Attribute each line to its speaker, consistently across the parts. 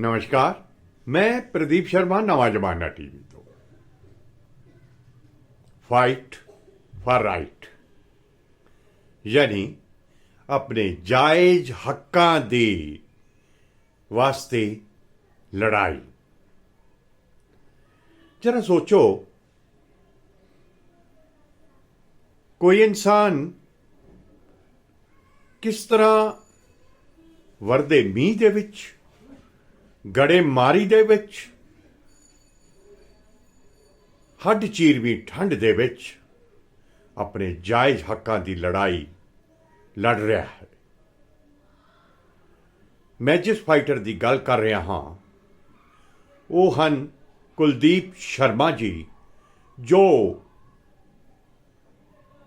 Speaker 1: ਨਮਸਕਾਰ ਮੈਂ ਪ੍ਰਦੀਪ ਸ਼ਰਮਾ ਨਵਾਂ ਜ਼ਮਾਨਾ ਟੀਵੀ ਤੋਂ ਫਾਈਟ ਫਾਰ ਰਾਈਟ ਯਾਨੀ ਆਪਣੇ ਜਾਇਜ਼ ਹੱਕਾਂ ਦੇ ਵਾਸਤੇ ਲੜਾਈ ਜਰਾ ਸੋਚੋ ਕੋਈ ਇਨਸਾਨ ਕਿਸ ਤਰ੍ਹਾਂ ਵਰਦੇ ਮੀਂਹ ਦੇ ਵਿੱਚ ਗੜੇਮਾਰੀ ਦੇ ਵਿੱਚ, ਹੱਡ ਚੀਰਵੀਂ ਠੰਡ ਦੇ ਵਿੱਚ, ਆਪਣੇ ਜਾਇਜ਼ ਹੱਕਾਂ ਦੀ ਲੜਾਈ ਲੜ ਰਿਹਾ ਹੈ। ਮੈਂ ਜਿਸ ਫਾਈਟਰ ਦੀ ਗੱਲ ਕਰ ਰਿਹਾ ਹਾਂ, ਉਹ ਹਨ ਕੁਲਦੀਪ ਸ਼ਰਮਾ ਜੀ, ਜੋ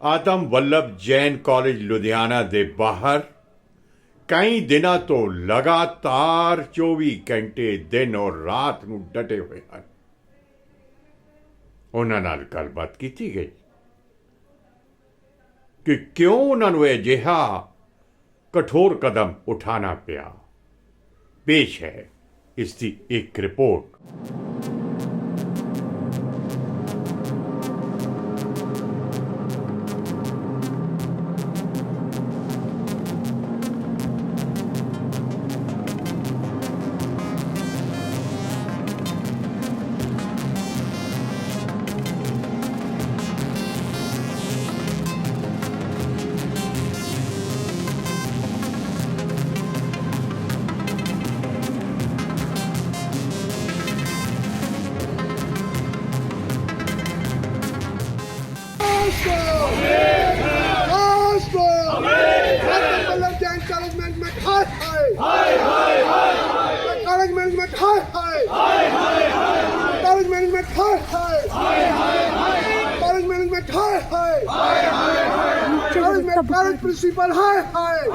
Speaker 1: ਆਦਮ ਵੱਲਭ ਜੈਨ ਕਾਲਜ ਲੁਧਿਆਣਾ ਦੇ ਬਾਹਰ ਕਈ ਦਿਨਾਂ ਤੋਂ ਲਗਾਤਾਰ 24 ਘੰਟੇ ਦਿਨ ਔਰ ਰਾਤ ਨੂੰ ਡਟੇ ਹੋਏ ਹਨ। ਉਹਨਾਂ ਨਾਲ ਗੱਲਬਾਤ ਕੀਤੀ ਗਈ ਕਿ ਕਿਉਂ ਉਹਨਾਂ ਨੂੰ ਇਹ ਜਿਹਾ ਕਠੋਰ ਕਦਮ ਉਠਾਣਾ ਪਿਆ। ਪੇਸ਼ ਹੈ ਇਸ ਦੀ ਇੱਕ report.
Speaker 2: Parent principal, hi, hi.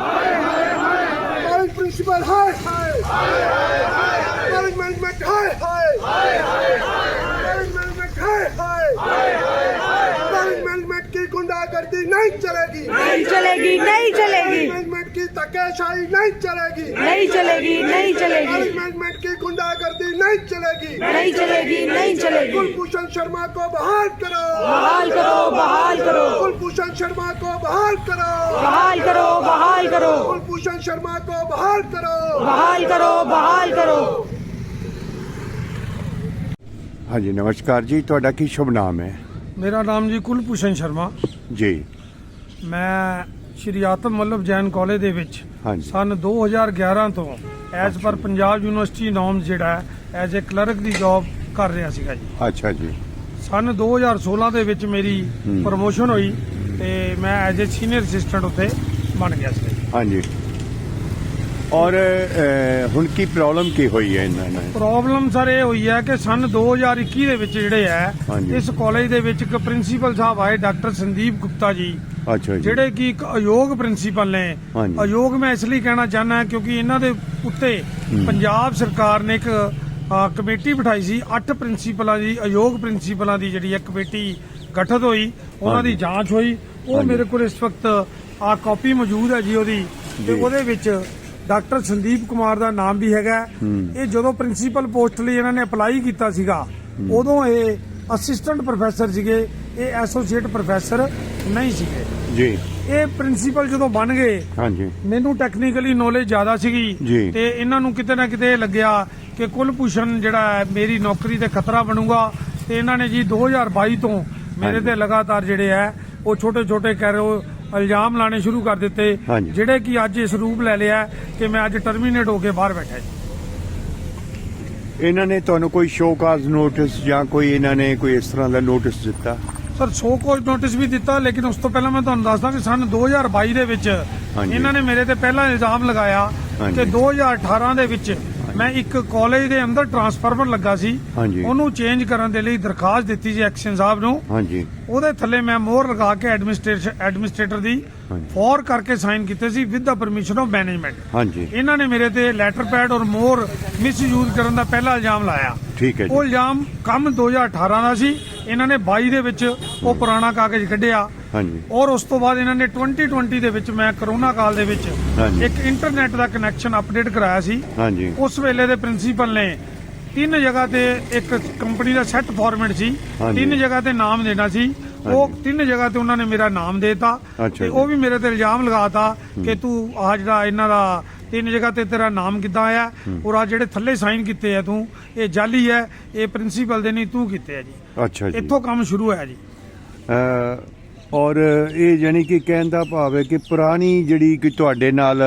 Speaker 2: Parent principal, hi, hi. hi, hi, hi. Parent management, hi, hi. करती नहीं चलेगी।
Speaker 3: नहीं चलेगी नहीं चलेगी।
Speaker 2: मैनेजमेंट की तकेशाही नहीं चलेगी।
Speaker 3: नहीं चलेगी नहीं चलेगी।
Speaker 2: मैनेजमेंट की गुंडा करती नहीं चलेगी।
Speaker 3: नहीं चलेगी नहीं चलेगी।
Speaker 2: कुलभूषण शर्मा को बहाल करो।
Speaker 3: बहाल करो बहाल करो।
Speaker 2: कुलभूषण शर्मा को बहाल करो।
Speaker 3: बहाल करो बहाल करो।
Speaker 2: कुलभूषण शर्मा को बहाल करो।
Speaker 3: बहाल करो बहाल करो।
Speaker 1: हाँ जी नमस्कार जी थोड़ा की शुभ नाम
Speaker 4: है? मेरा नाम जी कुलभूषण शर्मा।
Speaker 1: ਜੀ।
Speaker 4: ਮੈਂ ਸ਼੍ਰੀ ਆਤਮ ਵੱਲਭ ਜੈਨ ਕਾਲਜ ਦੇ ਵਿੱਚ
Speaker 1: ਹਾਂਜੀ।
Speaker 4: ਸਨ 2011 ਤੋਂ as per Punjab university norms ਜਿਹੜਾ ਐਜ਼ ਅ ਕਲਰਕ ਦੀ ਜੌਬ ਕਰ ਰਿਹਾ ਸੀਗਾ ਜੀ।
Speaker 1: ਅੱਛਾ ਜੀ।
Speaker 4: ਸਨ 2016 ਦੇ ਵਿੱਚ ਮੇਰੀ ਪ੍ਰਮੋਸ਼ਨ ਹੋਈ ਤੇ ਮੈਂ ਐਜ਼ ਅ ਸੀਨੀਅਰ ਅਸਿਸਟੈਂਟ ਉੱਥੇ ਬਣ ਗਿਆ ਸੀ
Speaker 1: ਹਾਂਜੀ। ਔਰ ਹੁਣ ਕੀ ਪ੍ਰੋਬਲਮ ਕੀ ਹੋਈ ਹੈ ਇਹਨਾਂ ਨਾਲ
Speaker 4: ਪ੍ਰੋਬਲਮ ਸਰ ਇਹ ਹੋਈ ਹੈ ਕਿ ਸਨ 2021 ਦੇ ਵਿੱਚ ਜਿਹੜੇ ਹੈ
Speaker 1: ਹਾਂਜੀ।
Speaker 4: ਇਸ ਕਾਲਜ ਦੇ ਵਿੱਚ ਇੱਕ ਪ੍ਰਿੰਸੀਪਲ ਸਾਹਿਬ ਆਏ ਡਾਕਟਰ ਸੰਦੀਪ ਗੁਪਤਾ ਜੀ
Speaker 1: ਅੱਛਾ ਜੀ
Speaker 4: ਜਿਹੜੇ ਕਿ ਇੱਕ ਅਯੋਗ ਪ੍ਰਿੰਸੀਪਲ ਨੇ
Speaker 1: ਹਾਂਜੀ।
Speaker 4: ਅਯੋਗ ਮੈਂ ਇਸ ਲਈ ਕਹਿਣਾ ਚਾਹੁੰਦਾ ਕਿਉਂਕਿ ਇਹਨਾਂ ਦੇ ਉੱਤੇ ਪੰਜਾਬ ਸਰਕਾਰ ਨੇ ਇੱਕ ਅ, ਕਮੇਟੀ ਬਿਠਾਈ ਸੀ ਅੱਠ ਪ੍ਰਿੰਸੀਪਲਾਂ ਦੀ ਅਯੋਗ ਪ੍ਰਿੰਸੀਪਲਾਂ ਦੀ ਜਿਹੜੀ ਇੱਕ ਕਮੇਟੀ ਗਠਿਤ ਹੋਈ ਉਹਨਾਂ ਦੀ। ਜਾਂਚ ਹੋਈ ਉਹ। ਮੇਰੇ ਕੋਲ ਇਸ ਵਕਤ ਆ ਕਾਪੀ ਮੌਜੂਦ ਹੈ ਜੀ ਉਹਦੀ ਤੇ। ਉਹਦੇ ਵਿੱਚ ਡਾਕਟਰ ਸੰਦੀਪ ਕੁਮਾਰ ਦਾ ਨਾਮ ਵੀ ਹੈਗਾ। ਇਹ ਜਦੋਂ ਪ੍ਰਿੰਸੀਪਲ ਪੋਸਟ ਲਈ ਇਹਨਾਂ ਨੇ ਅਪਲਾਈ ਕੀਤਾ ਸੀਗਾ ਉਦੋਂ ਇਹ ਅਸਿਸਟੈਂਟ ਪ੍ਰੋਫੈਸਰ ਸੀਗੇ ਇਹ ਐਸੋਸੀਏਟ ਪ੍ਰੋਫੈਸਰ ਨਹੀਂ ਸੀਗੇ।
Speaker 1: ਜੀ।
Speaker 4: ਇਹ ਪ੍ਰਿੰਸੀਪਲ ਜਦੋਂ ਬਣ ਗਏ
Speaker 1: ਹਾਂਜੀ।
Speaker 4: ਮੈਨੂੰ ਟੈਕਨੀਕਲੀ ਨੌਲੇਜ ਜ਼ਿਆਦਾ ਸੀਗੀ। ਤੇ ਇਹਨਾਂ ਨੂੰ ਕਿਤੇ ਨਾ ਕਿਤੇ ਲੱਗਿਆ ਕਿ ਕੁਲਭੂਸ਼ਣ ਜਿਹੜਾ ਹੈ ਮੇਰੀ ਨੌਕਰੀ ਤੇ ਖਤਰਾ ਬਣੂਗਾ ਤੇ ਇਹਨਾਂ ਨੇ ਜੀ 2022 ਤੋਂ ਮੇਰੇ। ਤੇ ਲਗਾਤਾਰ ਜਿਹੜੇ ਹੈ ਉਹ ਛੋਟੇ ਛੋਟੇ ਕਹਿ ਰਹੇ ਇਲਜ਼ਾਮ ਲਾਣੇ ਸ਼ੁਰੂ ਕਰ ਦਿੱਤੇ
Speaker 1: ਹਾਂਜੀ।
Speaker 4: ਜਿਹੜੇ ਕਿ ਅੱਜ ਇਸ ਰੂਪ ਲੈ ਲਿਆ ਕਿ ਮੈਂ ਅੱਜ ਟਰਮੀਨੇਟ ਹੋ ਕੇ ਬਾਹਰ ਬੈਠਾ ਜੀ
Speaker 1: ਇਹਨਾਂ ਨੇ ਤੁਹਾਨੂੰ ਕੋਈ ਸ਼ੋਕਾਜ਼ ਨੋਟਿਸ ਜਾਂ ਕੋਈ ਇਹਨਾਂ ਨੇ ਕੋਈ ਇਸ ਤਰ੍ਹਾਂ ਦਾ ਨੋਟਿਸ ਦਿੱਤਾ
Speaker 4: ਸਰ ਸੋ ਕੋਲ ਨੋਟਿਸ ਵੀ ਦਿੱਤਾ ਲੇਕਿਨ ਉਸ ਤੋਂ ਪਹਿਲਾਂ ਮੈਂ ਤੁਹਾਨੂੰ ਦੱਸਦਾ ਕਿ ਸਨ 2022 ਦੇ ਵਿੱਚ
Speaker 1: ਹਾਂਜੀ।
Speaker 4: ਇਹਨਾਂ ਨੇ ਮੇਰੇ ਤੇ ਪਹਿਲਾਂ ਇਲਜ਼ਾਮ ਲਗਾਇਆ
Speaker 1: ਹਾਂਜੀ।
Speaker 4: ਕਿ 2018 ਦੇ ਵਿੱਚ ਮੈਂ ਇੱਕ ਕਾਲਜ ਦੇ ਅੰਦਰ ਟਰਾਂਸਫਾਰਮਰ ਲੱਗਾ ਸੀ।
Speaker 1: ਹਾਂਜੀ।
Speaker 4: ਉਹਨੂੰ ਚੇਂਜ ਕਰਨ ਦੇ ਲਈ ਦਰਖਾਸਤ ਦਿੱਤੀ ਸੀ ਐਕਸ਼ਨ ਸਾਹਿਬ ਨੂੰ।
Speaker 1: ਹਾਂਜੀ।
Speaker 4: ਉਹਦੇ ਥੱਲੇ ਮੈਂ ਮੋਹਰ ਲਗਾ ਕੇ ਐਡਮਿਨਿਸਟ੍ਰੇਸ਼ਨ ਐਡਮਿਨਿਸਟ੍ਰੇਟਰ ਦੀ
Speaker 1: ਹਾਂਜੀ।
Speaker 4: ਫੋਰ ਕਰਕੇ ਸਾਈਨ ਕੀਤੇ ਸੀ with the permission of management
Speaker 1: ਹਾਂਜੀ।
Speaker 4: ਇਹਨਾਂ ਨੇ ਮੇਰੇ ਤੇ ਲੈਟਰ ਪੈਡ ਔਰ ਮੋਹਰ ਮਿਸਯੂਜ਼ ਕਰਨ ਦਾ ਪਹਿਲਾ ਇਲਜ਼ਾਮ ਲਾਇਆ।
Speaker 1: ਠੀਕ ਹੈ ਜੀ।
Speaker 4: ਉਹ ਇਲਜ਼ਾਮ ਕੰਮ 2018 ਦਾ ਸੀ। ਇਹਨਾਂ ਨੇ 22 ਦੇ ਵਿੱਚ ਉਹ ਪੁਰਾਣਾ ਕਾਗਜ਼ ਕੱਢਿਆ।
Speaker 1: ਹਾਂਜੀ।
Speaker 4: ਔਰ ਉਸ ਤੋਂ ਬਾਅਦ ਇਹਨਾਂ ਨੇ 2020 ਦੇ ਵਿੱਚ ਮੈਂ ਕਰੋਨਾ ਕਾਲ ਦੇ ਵਿੱਚ। ਇੱਕ ਇੰਟਰਨੈਟ ਦਾ ਕਨੈਕਸ਼ਨ ਅਪਡੇਟ ਕਰਾਇਆ ਸੀ।
Speaker 1: ਹਾਂਜੀ।
Speaker 4: ਉਸ ਵੇਲੇ ਦੇ ਪ੍ਰਿੰਸੀਪਲ ਨੇ ਤਿੰਨ ਜਗ੍ਹਾ ਤੇ ਇੱਕ ਕੰਪਨੀ ਦਾ ਸੈੱਟ ਫਾਰਮੈਟ ਸੀ। ਤਿੰਨ ਜਗ੍ਹਾ ਤੇ ਨਾਮ ਦੇਣਾ ਸੀ। ਉਹ ਤਿੰਨ ਜਗ੍ਹਾ ਤੇ ਉਹਨਾਂ ਨੇ ਮੇਰਾ ਨਾਮ ਦੇਤਾ। ਤੇ। ਉਹ ਵੀ ਮੇਰੇ ਤੇ ਇਲਜ਼ਾਮ ਲਗਾਤਾ ਕਿ ਤੂੰ ਆਹ ਜਿਹੜਾ ਇਹਨਾਂ ਦਾ ਤਿੰਨ ਜਗ੍ਹਾ ਤੇ ਤੇਰਾ ਨਾਮ ਕਿੱਦਾਂ ਆਇਆ ਔਰ ਆ ਜਿਹੜੇ ਥੱਲੇ ਸਾਈਨ ਕੀਤੇ ਆ ਤੂੰ ਇਹ ਜਾਲੀ ਹੈ ਇਹ ਪ੍ਰਿੰਸੀਪਲ ਦੇ ਨਹੀਂ ਤੂੰ ਕੀਤੇ ਆ ਜੀ।
Speaker 1: ਅੱਛਾ ਜੀ।
Speaker 4: ਇੱਥੋਂ ਕੰਮ ਸ਼ੁਰੂ ਹੋਇਆ ਜੀ।
Speaker 1: ਅਹ ਔਰ ਇਹ ਜਾਨੀ ਕਿ ਕਹਿਣ ਦਾ ਭਾਵ ਹੈ ਕਿ ਪੁਰਾਣੀ ਜਿਹੜੀ ਕਿ ਤੁਹਾਡੇ ਨਾਲ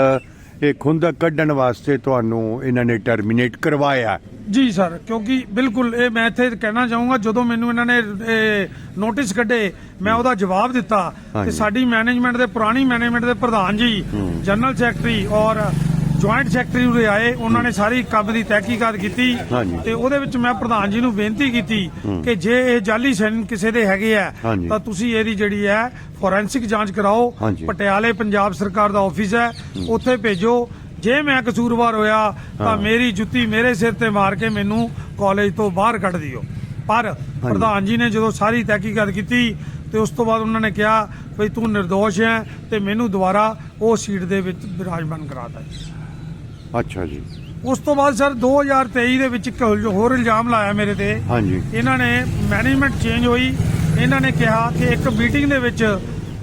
Speaker 1: ਇਹ ਖੁੰਦਕ ਕੱਢਣ ਵਾਸਤੇ ਤੁਹਾਨੂੰ ਇਹਨਾਂ ਨੇ ਟਰਮੀਨੇਟ ਕਰਵਾਇਆ।
Speaker 4: ਜੀ ਸਰ ਕਿਉਂਕਿ ਬਿਲਕੁਲ ਇਹ ਮੈਂ ਇੱਥੇ ਕਹਿਣਾ ਚਾਹੂੰਗਾ ਜਦੋਂ ਮੈਨੂੰ ਇਹਨਾਂ ਨੇ ਨੋਟਿਸ ਕੱਢੇ ਮੈਂ ਉਹਦਾ ਜਵਾਬ ਦਿੱਤਾ। ਤੇ
Speaker 1: ਹਾਂਜੀ।
Speaker 4: ਸਾਡੀ ਮੈਨੇਜਮੈਂਟ ਦੇ ਪੁਰਾਣੀ ਮੈਨੇਜਮੈਂਟ ਦੇ ਪ੍ਰਧਾਨ ਜੀ ਜਨਰਲ ਸੈਕਟਰੀ ਔਰ ਜੁਆਇੰਟ ਸੈਕਟਰੀ ਉਰੇ ਆਏ ਉਹਨਾਂ ਨੇ ਸਾਰੀ ਕੰਮ ਦੀ ਤਹਿਕੀਕਾਤ ਕੀਤੀ
Speaker 1: ਹਾਂਜੀ।
Speaker 4: ਤੇ ਉਹਦੇ ਵਿੱਚ ਮੈਂ ਪ੍ਰਧਾਨ ਜੀ ਨੂੰ ਬੇਨਤੀ ਕੀਤੀ ਕਿ ਜੇ ਇਹ ਜਾਲੀ ਸਾਈਨ ਕਿਸੇ ਦੇ ਹੈਗੇ ਆ
Speaker 1: ਹਾਂਜੀ।
Speaker 4: ਤਾਂ ਤੁਸੀਂ ਇਹਦੀ ਜਿਹੜੀ ਹੈ ਫੋਰੈਂਸਿਕ ਜਾਂਚ ਕਰਾਓ।
Speaker 1: ਹਾਂਜੀ।
Speaker 4: ਪਟਿਆਲੇ ਪੰਜਾਬ ਸਰਕਾਰ ਦਾ ਆਫਿਸ ਹੈ ਉੱਥੇ ਭੇਜੋ। ਜੇ ਮੈਂ ਕਸੂਰਵਾਰ ਹੋਇਆ ਤਾਂ ਮੇਰੀ ਜੁੱਤੀ ਮੇਰੇ ਸਿਰ ਤੇ ਮਾਰ ਕੇ ਮੈਨੂੰ ਕਾਲਜ ਤੋਂ ਬਾਹਰ ਕੱਢ ਦਿਓ। ਪਰ ਪ੍ਰਧਾਨ ਜੀ ਨੇ ਜਦੋਂ ਸਾਰੀ ਤਹਿਕੀਕਾਤ ਕੀਤੀ ਤੇ ਉਸ ਤੋਂ ਬਾਅਦ ਉਹਨਾਂ ਨੇ ਕਿਹਾ ਵੀ ਤੂੰ નિર્ਦੋਸ਼ ਹੈ ਤੇ ਮੈਨੂੰ ਦੁਬਾਰਾ ਉਹ ਸੀਟ ਦੇ ਵਿੱਚ ਵਿਰਾਜਮਾਨ ਕਰਾਤਾ
Speaker 1: ਅੱਛਾ ਜੀ।
Speaker 4: ਉਸ ਤੋਂ ਬਾਅਦ ਸਰ 2023 ਦੇ ਵਿੱਚ ਇੱਕ ਹੋਰ ਇਲਜ਼ਾਮ ਲਾਇਆ ਮੇਰੇ ਤੇ।
Speaker 1: ਹਾਂਜੀ।
Speaker 4: ਇਹਨਾਂ ਨੇ ਮੈਨੇਜਮੈਂਟ ਚੇਂਜ ਹੋਈ। ਇਹਨਾਂ ਨੇ ਕਿਹਾ ਕਿ ਇੱਕ ਮੀਟਿੰਗ ਦੇ ਵਿੱਚ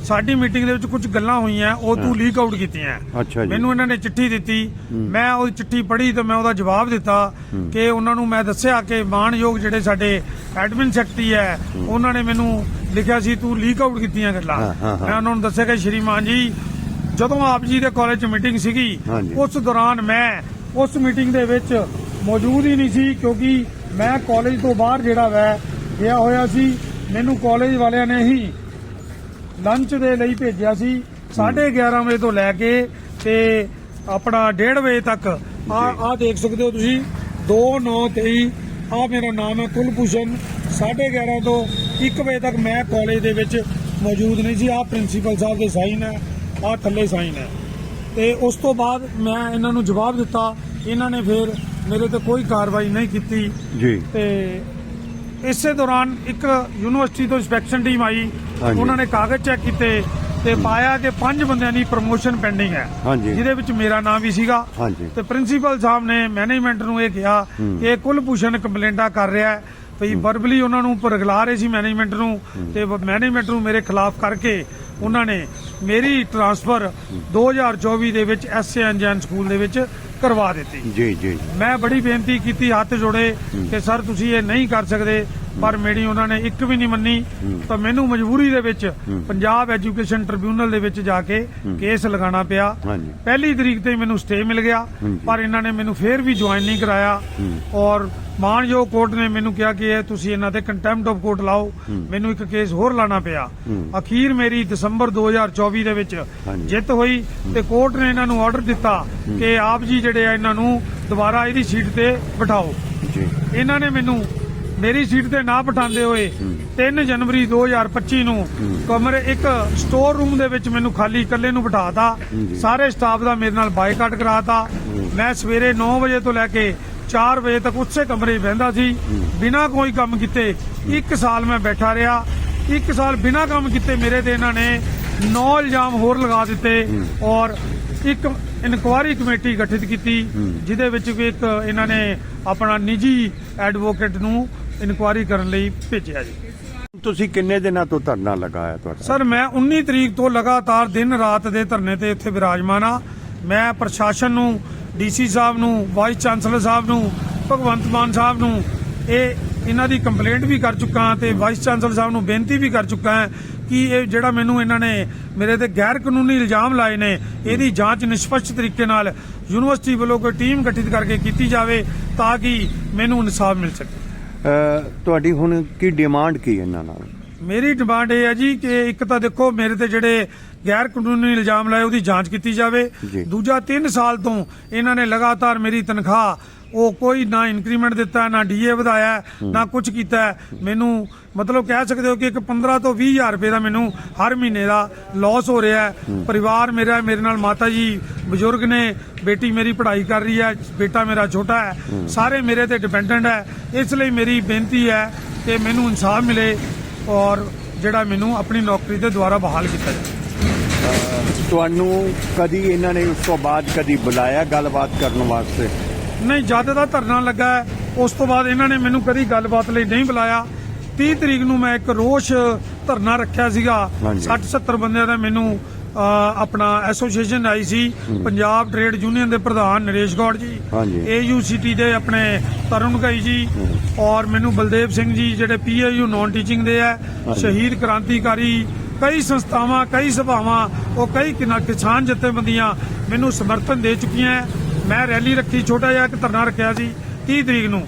Speaker 4: ਸਾਡੀ ਮੀਟਿੰਗ ਦੇ ਵਿੱਚ ਕੁਝ ਗੱਲਾਂ ਹੋਈਆਂ ਉਹ ਤੂੰ ਲੀਕ ਆਊਟ ਕੀਤੀਆਂ। ਮੈਨੂੰ ਇਹਨਾਂ ਨੇ ਚਿੱਠੀ ਦਿੱਤੀ। ਮੈਂ ਉਹ ਚਿੱਠੀ ਪੜ੍ਹੀ ਤੇ ਮੈਂ ਉਹਦਾ ਜਵਾਬ ਦਿੱਤਾ ਕਿ ਉਹਨਾਂ ਨੂੰ ਮੈਂ ਦੱਸਿਆ ਕਿ ਮਾਨਯੋਗ ਜਿਹੜੇ ਸਾਡੇ ਐਡਮਿਨ ਸੈਕਟਰੀ ਹੈ ਉਹਨਾਂ ਨੇ ਮੈਨੂੰ ਲਿਖਿਆ ਸੀ ਤੂੰ ਲੀਕ ਆਊਟ ਕੀਤੀਆਂ ਗੱਲਾਂ। ਮੈਂ ਉਹਨਾਂ ਨੂੰ ਦੱਸਿਆ ਕਿ ਸ਼੍ਰੀਮਾਨ ਜੀ ਜਦੋਂ ਆਪ ਜੀ ਦੇ ਕਾਲਜ 'ਚ ਮੀਟਿੰਗ ਸੀਗੀ
Speaker 1: ਹਾਂਜੀ।
Speaker 4: ਉਸ ਦੌਰਾਨ ਮੈਂ ਉਸ ਮੀਟਿੰਗ ਦੇ ਵਿੱਚ ਮੌਜੂਦ ਹੀ ਨਹੀਂ ਸੀ ਕਿਉਂਕਿ ਮੈਂ ਕਾਲਜ ਤੋਂ ਬਾਹਰ ਜਿਹੜਾ ਵੈ ਗਿਆ ਹੋਇਆ ਸੀ। ਮੈਨੂੰ ਕਾਲਜ ਵਾਲਿਆਂ ਨੇ ਹੀ ਲੰਚ ਦੇ ਲਈ ਭੇਜਿਆ ਸੀ 11:30 ਵਜੇ ਤੋਂ ਲੈ ਕੇ ਤੇ ਆਪਣਾ 1:30 ਵਜੇ ਤੱਕ। ਆ ਆ ਦੇਖ ਸਕਦੇ ਹੋ ਤੁਸੀਂ 2923 ਆ ਮੇਰਾ ਨਾਮ ਹੈ ਕੁਲਭੂਸ਼ਣ। 11:30 ਤੋਂ 1 ਵਜੇ ਤੱਕ ਮੈਂ ਕਾਲਜ ਦੇ ਵਿੱਚ ਮੌਜੂਦ ਨਹੀਂ ਸੀ ਆ ਪ੍ਰਿੰਸੀਪਲ ਸਾਹਿਬ ਦੇ ਸਾਈਨ ਹੈ। ਆ ਥੱਲੇ ਸਾਈਨ ਹੈ। ਤੇ ਉਸ ਤੋਂ ਬਾਅਦ ਮੈਂ ਇਹਨਾਂ ਨੂੰ ਜਵਾਬ ਦਿੱਤਾ। ਇਹਨਾਂ ਨੇ ਫਿਰ ਮੇਰੇ ਤੇ ਕੋਈ ਕਾਰਵਾਈ ਨਹੀਂ ਕੀਤੀ।
Speaker 1: ਜੀ।
Speaker 4: ਤੇ ਇਸੇ ਦੌਰਾਨ ਇੱਕ ਯੂਨੀਵਰਸਿਟੀ ਤੋਂ ਇਨਸਪੈਕਸ਼ਨ ਟੀਮ ਆਈ। ਉਹਨਾਂ ਨੇ ਕਾਗਜ਼ ਚੈੱਕ ਕੀਤੇ ਤੇ ਪਾਇਆ ਕਿ ਪੰਜ ਬੰਦਿਆਂ ਦੀ ਪ੍ਰਮੋਸ਼ਨ ਪੈਂਡਿੰਗ ਹੈ। ਜਿਹਦੇ ਵਿੱਚ ਮੇਰਾ ਨਾਮ ਵੀ ਸੀਗਾ। ਤੇ ਪ੍ਰਿੰਸੀਪਲ ਸਾਹਿਬ ਨੇ ਮੈਨੇਜਮੈਂਟ ਨੂੰ ਇਹ ਕਿਹਾ ਕਿ ਇਹ ਕੁਲਭੂਸ਼ਣ ਕੰਪਲੇਂਟਾਂ ਕਰ ਰਿਹਾ ਹੈ। ਭਈ ਵਰਬਲੀ ਉਹਨਾਂ ਨੂੰ ਪਰਗਲਾ ਰਹੇ ਸੀ ਮੈਨੇਜਮੈਂਟ ਨੂੰ। ਤੇ ਮੈਨੇਜਮੈਂਟ ਨੂੰ ਮੇਰੇ ਖਿਲਾਫ ਕਰਕੇ ਉਹਨਾਂ ਨੇ ਮੇਰੀ ਟਰਾਂਸਫਰ 2024 ਦੇ ਵਿੱਚ ਐਸਏ ਅੰਜਨ ਸਕੂਲ ਦੇ ਵਿੱਚ ਕਰਵਾ ਦਿੱਤੀ।
Speaker 1: ਜੀ ਜੀ
Speaker 4: ਮੈਂ ਬੜੀ ਬੇਨਤੀ ਕੀਤੀ ਹੱਥ ਜੋੜੇ ਕਿ ਸਰ ਤੁਸੀਂ ਇਹ ਨਹੀਂ ਕਰ ਸਕਦੇ ਪਰ ਮੇਰੀ ਉਹਨਾਂ ਨੇ ਇੱਕ ਵੀ ਨਹੀਂ ਮੰਨੀ। ਤਾਂ ਮੈਨੂੰ ਮਜਬੂਰੀ ਦੇ ਵਿੱਚ ਪੰਜਾਬ ਐਜੂਕੇਸ਼ਨ ਟ੍ਰਿਬਿਊਨਲ ਦੇ ਵਿੱਚ ਜਾ ਕੇ ਕੇਸ ਲਗਾਉਣਾ ਪਿਆ। ਪਹਿਲੀ ਤਰੀਕ ਤੇ ਮੈਨੂੰ ਸਟੇ ਮਿਲ ਗਿਆ। ਪਰ ਇਹਨਾਂ ਨੇ ਮੈਨੂੰ ਫੇਰ ਵੀ ਜੁਆਇਨ ਨਹੀਂ ਕਰਾਇਆ। ਔਰ ਮਾਨਯੋਗ ਕੋਰਟ ਨੇ ਮੈਨੂੰ ਕਿਹਾ ਕਿ ਇਹ ਤੁਸੀਂ ਇਹਨਾਂ ਤੇ ਕੰਟੈਂਪਟ ਆਫ ਕੋਰਟ ਲਾਓ। ਮੈਨੂੰ ਇੱਕ ਕੇਸ ਹੋਰ ਲਾਣਾ ਪਿਆ। ਅਖੀਰ ਮੇਰੀ ਦਸੰਬਰ 2024 ਦੇ ਵਿੱਚ। ਜਿੱਤ ਹੋਈ ਤੇ ਕੋਰਟ ਨੇ ਇਹਨਾਂ ਨੂੰ ਆਰਡਰ ਦਿੱਤਾ ਕਿ ਆਪ ਜੀ ਜਿਹੜੇ ਆ ਇਹਨਾਂ ਨੂੰ ਦੁਬਾਰਾ ਇਹਦੀ ਸੀਟ ਤੇ ਬਿਠਾਓ। ਇਹਨਾਂ ਨੇ ਮੈਨੂੰ ਮੇਰੀ ਸੀਟ ਤੇ ਨਾ ਬਿਠਾਉਂਦੇ ਹੋਏ 3 ਜਨਵਰੀ 2025 ਨੂੰ ਕਮਰੇ ਇੱਕ ਸਟੋਰ ਰੂਮ ਦੇ ਵਿੱਚ ਮੈਨੂੰ ਖਾਲੀ ਇਕੱਲੇ ਨੂੰ ਬਿਠਾਤਾ। ਸਾਰੇ ਸਟਾਫ ਦਾ ਮੇਰੇ ਨਾਲ ਬਾਈਕਾਟ ਕਰਾਤਾ। ਮੈਂ ਸਵੇਰੇ 9 ਵਜੇ ਤੋਂ ਲੈ ਕੇ 4 ਵਜੇ ਤੱਕ ਉਸੇ ਕਮਰੇ 'ਚ ਬਹਿੰਦਾ ਸੀ। ਬਿਨਾਂ ਕੋਈ ਕੰਮ ਕੀਤੇ ਇੱਕ ਸਾਲ ਮੈਂ ਬੈਠਾ ਰਿਹਾ। ਇੱਕ ਸਾਲ ਬਿਨਾਂ ਕੰਮ ਕੀਤੇ ਮੇਰੇ ਤੇ ਇਹਨਾਂ ਨੇ 9 ਇਲਜ਼ਾਮ ਹੋਰ ਲਗਾ ਦਿੱਤੇ ਔਰ ਇੱਕ ਇਨਕੁਆਰੀ ਕਮੇਟੀ ਗਠਿਤ ਕੀਤੀ ਜਿਹਦੇ ਵਿੱਚ ਵੀ ਇੱਕ ਇਹਨਾਂ ਨੇ ਆਪਣਾ ਨਿੱਜੀ ਐਡਵੋਕੇਟ ਨੂੰ ਇਨਕੁਆਰੀ ਕਰਨ ਲਈ ਭੇਜਿਆ ਜੀ।
Speaker 1: ਤੁਸੀਂ ਕਿੰਨੇ ਦਿਨਾਂ ਤੋਂ ਧਰਨਾ ਲਗਾਇਆ ਤੁਹਾਡਾ?
Speaker 4: ਸਰ ਮੈਂ 19 ਤਰੀਕ ਤੋਂ ਲਗਾਤਾਰ ਦਿਨ ਰਾਤ ਦੇ ਧਰਨੇ ਤੇ ਇੱਥੇ ਵਿਰਾਜਮਾਨ ਆ ਮੈਂ ਪ੍ਰਸ਼ਾਸਨ ਨੂੰ ਡੀਸੀ ਸਾਹਿਬ ਨੂੰ, ਵਾਈਸ ਚਾਂਸਲਰ ਸਾਹਿਬ ਨੂੰ, ਭਗਵੰਤ ਮਾਨ ਸਾਹਿਬ ਨੂੰ, ਇਹ ਇਹਨਾਂ ਦੀ ਕੰਪਲੇਂਟ ਵੀ ਕਰ ਚੁੱਕਾ ਹਾਂ ਤੇ ਵਾਈਸ ਚਾਂਸਲਰ ਸਾਹਿਬ ਨੂੰ ਬੇਨਤੀ ਵੀ ਕਰ ਚੁੱਕਾ ਹਾਂ ਕਿ ਇਹ ਜਿਹੜਾ ਮੈਨੂੰ ਇਹਨਾਂ ਨੇ ਮੇਰੇ ਤੇ ਗੈਰ ਕਾਨੂੰਨੀ ਇਲਜ਼ਾਮ ਲਾਏ ਨੇ, ਇਹਦੀ ਜਾਂਚ ਨਿਸ਼ਪਕਸ਼ ਤਰੀਕੇ ਨਾਲ ਯੂਨੀਵਰਸਿਟੀ ਵੱਲੋਂ ਕੋਈ ਟੀਮ ਗਠਿਤ ਕਰਕੇ ਕੀਤੀ ਜਾਵੇ ਤਾਂ ਕਿ ਮੈਨੂੰ ਇਨਸਾਫ ਮਿਲ ਸਕੇ।
Speaker 1: ਤੁਹਾਡੀ ਹੁਣ ਕੀ ਡਿਮਾਂਡ ਕੀ ਇਹਨਾਂ ਨਾਲ?
Speaker 4: ਮੇਰੀ ਡਿਮਾਂਡ ਇਹ ਹੈ ਜੀ ਕਿ ਇੱਕ ਤਾਂ ਦੇਖੋ ਮੇਰੇ ਤੇ ਜਿਹੜੇ ਗੈਰ ਕਾਨੂੰਨੀ ਇਲਜ਼ਾਮ ਲਾਏ ਉਹਦੀ ਜਾਂਚ ਕੀਤੀ ਜਾਵੇ। ਦੂਜਾ 3 ਸਾਲ ਤੋਂ ਇਹਨਾਂ ਨੇ ਲਗਾਤਾਰ ਮੇਰੀ ਤਨਖਾਹ ਉਹ ਕੋਈ ਨਾ ਇੰਕਰੀਮੈਂਟ ਦਿੱਤਾ ਨਾ ਡੀਏ ਵਧਾਇਆ ਨਾ ਕੁਝ ਕੀਤਾ। ਮੈਨੂੰ ਮਤਲਬ ਕਹਿ ਸਕਦੇ ਹੋ ਕਿ ਇੱਕ 15 ਤੋਂ 20 ਹਜ਼ਾਰ ਰੁਪਏ ਦਾ ਮੈਨੂੰ ਹਰ ਮਹੀਨੇ ਦਾ ਲਾਸ ਹੋ ਰਿਹਾ ਹੈ। ਪਰਿਵਾਰ ਮੇਰਾ ਮੇਰੇ ਨਾਲ ਮਾਤਾ ਜੀ ਬਜ਼ੁਰਗ ਨੇ ਬੇਟੀ ਮੇਰੀ ਪੜ੍ਹਾਈ ਕਰ ਰਹੀ ਹੈ ਬੇਟਾ ਮੇਰਾ ਛੋਟਾ ਹੈ ਸਾਰੇ ਮੇਰੇ ਤੇ ਡਿਪੈਂਡੈਂਟ ਹੈ। ਇਸ ਲਈ ਮੇਰੀ ਬੇਨਤੀ ਹੈ ਕਿ ਮੈਨੂੰ ਇਨਸਾਫ ਮਿਲੇ। ਔਰ ਜਿਹੜਾ ਮੈਨੂੰ ਆਪਣੀ ਨੌਕਰੀ ਤੇ ਦੁਬਾਰਾ ਬਹਾਲ ਕੀਤਾ ਜਾਵੇ।
Speaker 5: ਤੁਹਾਨੂੰ ਕਦੀ ਇਹਨਾਂ ਨੇ ਉਸ ਤੋਂ ਬਾਅਦ ਕਦੀ ਬੁਲਾਇਆ ਗੱਲਬਾਤ ਕਰਨ ਵਾਸਤੇ?
Speaker 4: ਨਹੀਂ ਜਦ ਦਾ ਧਰਨਾ ਲੱਗਾ ਹੈ, ਉਸ ਤੋਂ ਬਾਅਦ ਇਹਨਾਂ ਨੇ ਮੈਨੂੰ ਕਦੀ ਗੱਲਬਾਤ ਲਈ ਨਹੀਂ ਬੁਲਾਇਆ। 30 ਤਰੀਕ ਨੂੰ ਮੈਂ ਇੱਕ ਰੋਸ਼ ਧਰਨਾ ਰੱਖਿਆ ਸੀਗਾ।
Speaker 5: ਹਾਂਜੀ।
Speaker 4: 60 70 ਬੰਦਿਆਂ ਦਾ ਮੈਨੂੰ ਆਪਣਾ ਐਸੋਸੀਏਸ਼ਨ ਆਈ ਸੀ ਪੰਜਾਬ ਟ੍ਰੇਡ ਯੂਨੀਅਨ ਦੇ ਪ੍ਰਧਾਨ ਨਰੇਸ਼ ਗੌੜ ਜੀ। ਏਯੂਸੀਟੀ ਦੇ ਆਪਣੇ ਤਰੁਣ ਗਾਈ ਜੀ ਔਰ ਮੈਨੂੰ ਬਲਦੇਵ ਸਿੰਘ ਜੀ ਜਿਹੜੇ ਪੀਏਯੂ ਨਾਨ ਟੀਚਿੰਗ ਦੇ ਹੈ ਸ਼ਹੀਦ ਕ੍ਰਾਂਤੀਕਾਰੀ ਕਈ ਸੰਸਥਾਵਾਂ ਕਈ ਸਭਾਵਾਂ ਉਹ ਕਈ ਕਿਨਾ- ਕਿਸਾਨ ਜਥੇਬੰਦੀਆਂ ਮੈਨੂੰ ਸਮਰਥਨ ਦੇ ਚੁੱਕੀਆਂ। ਮੈਂ ਰੈਲੀ ਰੱਖੀ ਛੋਟਾ ਜਿਹਾ ਇੱਕ ਧਰਨਾ ਰੱਖਿਆ ਸੀ 30 ਤਰੀਕ ਨੂੰ।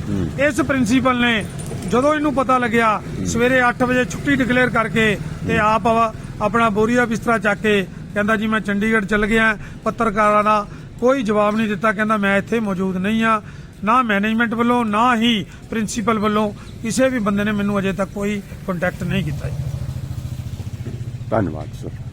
Speaker 4: ਇਸ ਪ੍ਰਿੰਸੀਪਲ ਨੇ ਜਦੋਂ ਇਹਨੂੰ ਪਤਾ ਲੱਗਿਆ ਸਵੇਰੇ 8 ਵਜੇ ਛੁੱਟੀ ਡਿਕਲੇਅਰ ਕਰਕੇ ਤੇ ਆਪ ਆਪਣਾ ਬੋਰੀਆ ਬਿਸਤਰਾ ਚੱਕ ਕੇ ਕਹਿੰਦਾ ਜੀ ਮੈਂ ਚੰਡੀਗੜ੍ਹ ਚੱਲ ਗਿਆ ਪੱਤਰਕਾਰਾਂ ਦਾ ਕੋਈ ਜਵਾਬ ਨਹੀਂ ਦਿੱਤਾ ਕਹਿੰਦਾ ਮੈਂ ਇੱਥੇ ਮੌਜੂਦ ਨਹੀਂ ਆ ਨਾ ਮੈਨੇਜਮੈਂਟ ਵੱਲੋਂ ਨਾ ਹੀ ਪ੍ਰਿੰਸੀਪਲ ਵੱਲੋਂ ਕਿਸੇ ਵੀ ਬੰਦੇ ਨੇ ਮੈਨੂੰ ਅਜੇ ਤੱਕ ਕੋਈ ਕੰਟੈਕਟ ਨਹੀਂ ਕੀਤਾ
Speaker 5: ਧੰਨਵਾਦ ਸਰ